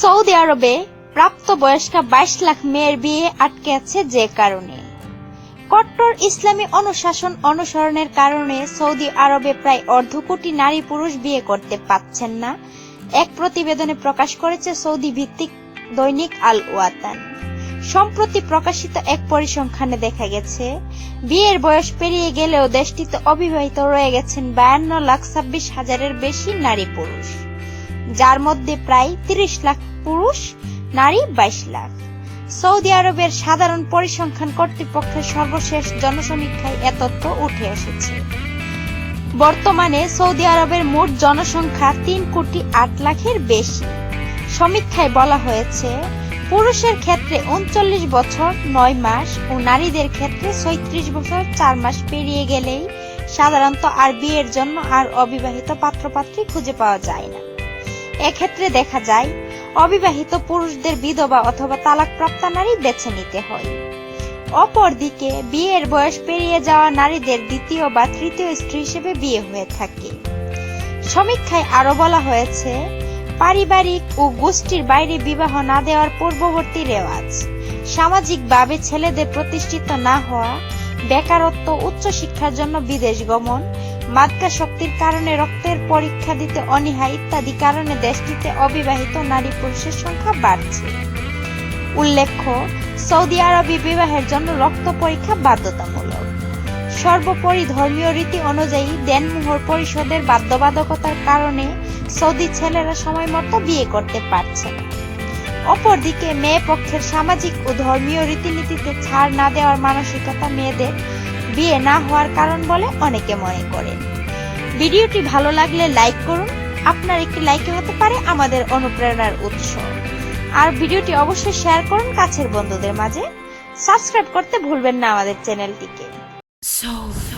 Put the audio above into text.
Saudi আরবে প্রাপ্তবয়স্কা বাইশ লাখ মেয়ের বিয়ে আটকে আছে যে কারণে। কট্টর ইসলামী অনুশাসন অনুসরণের কারণে সৌদি আরবে প্রায় অর্ধ কোটি নারী পুরুষ বিয়ে করতে পাচ্ছেন না। এক প্রতিবেদনে প্রকাশ করেছে সৌদি ভিত্তিক দৈনিক আল ওয়াতান সম্প্রতি প্রকাশিত এক পরিসংখ্যানে দেখা গেছে, বিয়ের বয়স পেরিয়ে গেলেও দেশটিতে অবিবাহিত রয়ে গেছেন বায়ান্ন লাখ ছাব্বিশ হাজারের বেশি নারী পুরুষ, যার মধ্যে প্রায় তিরিশ লাখ পুরুষ, নারী বাইশ লাখ। সৌদি আরবের সাধারণ পরিসংখ্যান কর্তৃপক্ষের সর্বশেষ জনসমীক্ষায় এ তথ্য উঠে এসেছে। বর্তমানে সৌদি আরবের মোট জনসংখ্যা তিন কোটি আট লাখের বেশি। সমীক্ষায় বলা হয়েছে পুরুষের ক্ষেত্রে উনচল্লিশ বছর, নয় মাস ও নারীদের ক্ষেত্রে ছয়ত্রিশ বছর, চার মাস পেরিয়ে গেলেই সাধারণত আর বিয়ের জন্য আর অবিবাহিত পাত্রপাত্রী খুঁজে পাওয়া যায় না। এক্ষেত্রে দেখা যায়, অবিবাহিত পুরুষদের বিধবা অথবা তালাকপ্রাপ্তা নারী বেছে নিতে হয়। অপরদিকে, বিয়ের বয়স পেরিয়ে যাওয়া নারীদের দ্বিতীয় বা তৃতীয় স্ত্রী হিসেবে বিয়ে হয়ে থাকে। সমীক্ষায় আরও বলা হয়েছে পারিবারিক ও গোষ্ঠীর বাইরে বিবাহ না দেওয়ার পূর্ববর্তী রেওয়াজ। সামাজিকভাবে ছেলেদের প্রতিষ্ঠিত না হওয়া, বেকারত্ব, উচ্চশিক্ষার জন্য বিদেশ গমন, মাদকা শক্তির কারণে রক্তের পরীক্ষা দিতে অনীহা ইত্যাদি কারণে দেশটিতে অবিবাহিত নারী পুরুষের সংখ্যা বাড়ছে। উল্লেখ্য, সৌদি আরবে বিবাহের জন্য রক্ত পরীক্ষা বাধ্যতামূলক। সর্বোপরি ধর্মীয় রীতি অনুযায়ী দেনমোহর পরিষদের বাধ্যবাধকতার কারণে সৌদি ছেলেরা সময় মতো বিয়ে করতে পারছে অপরদিকে মেয়ে পক্ষের সামাজিক ও ধর্মীয় রীতিনীতিতে ছাড় না দেওয়ার মানসিকতা মেয়েদের বিয়ে না হওয়ার কারণ বলে অনেকে মনে করেন। ভিডিওটি ভালো লাগলে লাইক করুন। আপনার একটি লাইকে হতে পারে আমাদের অনুপ্রেরণার উৎস। আর ভিডিওটি অবশ্যই শেয়ার করুন কাছের বন্ধুদের মাঝে। সাবস্ক্রাইব করতে ভুলবেন না আমাদের চ্যানেলটিকে। so